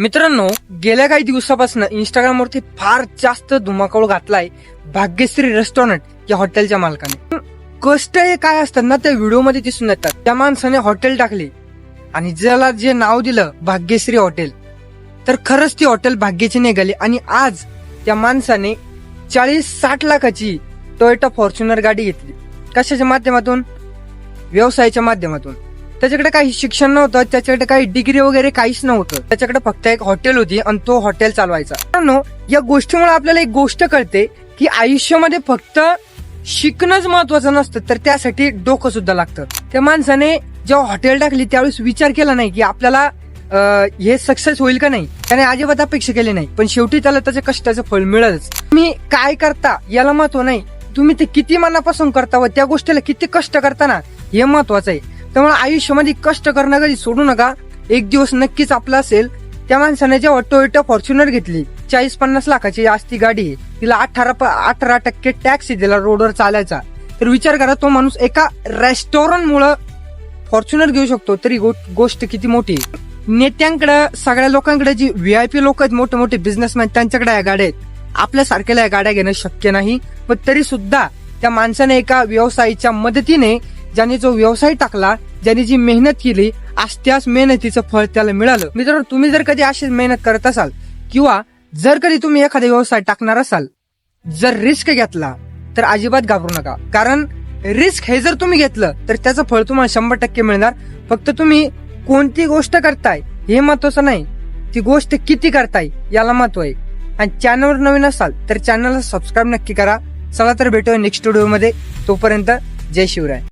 मित्रांनो गेल्या काही दिवसापासून इंस्टाग्रामवरती फार जास्त धुमाकूळ घातलाय भाग्यश्री रेस्टॉरंट या हॉटेलच्या मालकाने. कष्ट हे काय असतात ना त्या व्हिडिओमध्ये दिसून येतात. त्या माणसाने हॉटेल टाकले आणि ज्याला जे नाव दिलं भाग्यश्री हॉटेल तर खरंच ती हॉटेल भाग्याची निघाली आणि आज त्या माणसाने चाळीस साठ लाखाची टोयोटा फॉर्च्युनर गाडी घेतली. कशाच्या माध्यमातून? व्यवसायाच्या माध्यमातून. त्याच्याकडे काही शिक्षण नव्हतं त्याच्याकडे काही डिग्री वगैरे काहीच नव्हतं. त्याच्याकडे फक्त एक हॉटेल होती आणि तो हॉटेल चालवायचा. या गोष्टीमुळे आपल्याला एक गोष्ट कळते की आयुष्यामध्ये फक्त शिकणंच महत्वाचं नसतं तर त्यासाठी डोकं सुद्धा लागतं. त्या माणसाने जेव्हा हॉटेल टाकली त्यावेळेस विचार केला नाही की आपल्याला हे सक्सेस होईल का नाही? त्याने अजिबात अपेक्षा केली नाही. पण शेवटी त्याला त्याच्या कष्टाचं फळ मिळालंच. तुम्ही काय करता याला महत्त्व नाही. तुम्ही ते किती मनापासून करता व त्या गोष्टीला किती कष्ट करता ना हे महत्वाचं आहे. त्यामुळे आयुष्यामध्ये कष्ट करणं कधी सोडू नका. एक दिवस नक्कीच आपला असेल. त्या माणसाने जेव्हा टोयोटा फॉर्च्युनर घेतली चाळीस पन्नास लाखाची असती गाडी आहे तिला अठरा प- अठरा टक्के टॅक्स दिला रोडवर चालायचा. तर विचार करा तो माणूस एका रेस्टॉरंटमुळं फॉर्च्युनर घेऊ शकतो. तरी गो- गोष्ट किती मोठी. नेत्यांकडे सगळ्या लोकांकडे जी व्ही आय पी लोक आहेत मोठे मोठे बिझनेसमॅन त्यांच्याकडे या गाड्या आहेत. आपल्या सारख्याला या गाड्या घेणं शक्य नाही. पण तरी सुद्धा त्या माणसाने एका व्यवसायाच्या मदतीने ज्याने जो व्यवसाय टाकला ज्याने जी मेहनत केली आज त्याच मेहनतीचं फळ त्याला मिळालं. मित्रांनो तुम्ही जर कधी अशीच मेहनत करत असाल किंवा जर कधी तुम्ही एखादा व्यवसाय टाकणार असाल जर रिस्क घेतला तर अजिबात घाबरू नका. कारण रिस्क हे जर तुम्ही घेतलं तर त्याचं फळ तुम्हाला शंभर टक्के मिळणार. फक्त तुम्ही कोणती गोष्ट करताय हे महत्वाचं नाही. ती गोष्ट किती करताय याला महत्त्व आहे. आणि चॅनलवर नवीन असाल तर चॅनलला सबस्क्राईब नक्की करा. चला तर भेटूया नेक्स्ट व्हिडिओमध्ये तोपर्यंत जय शिवराय.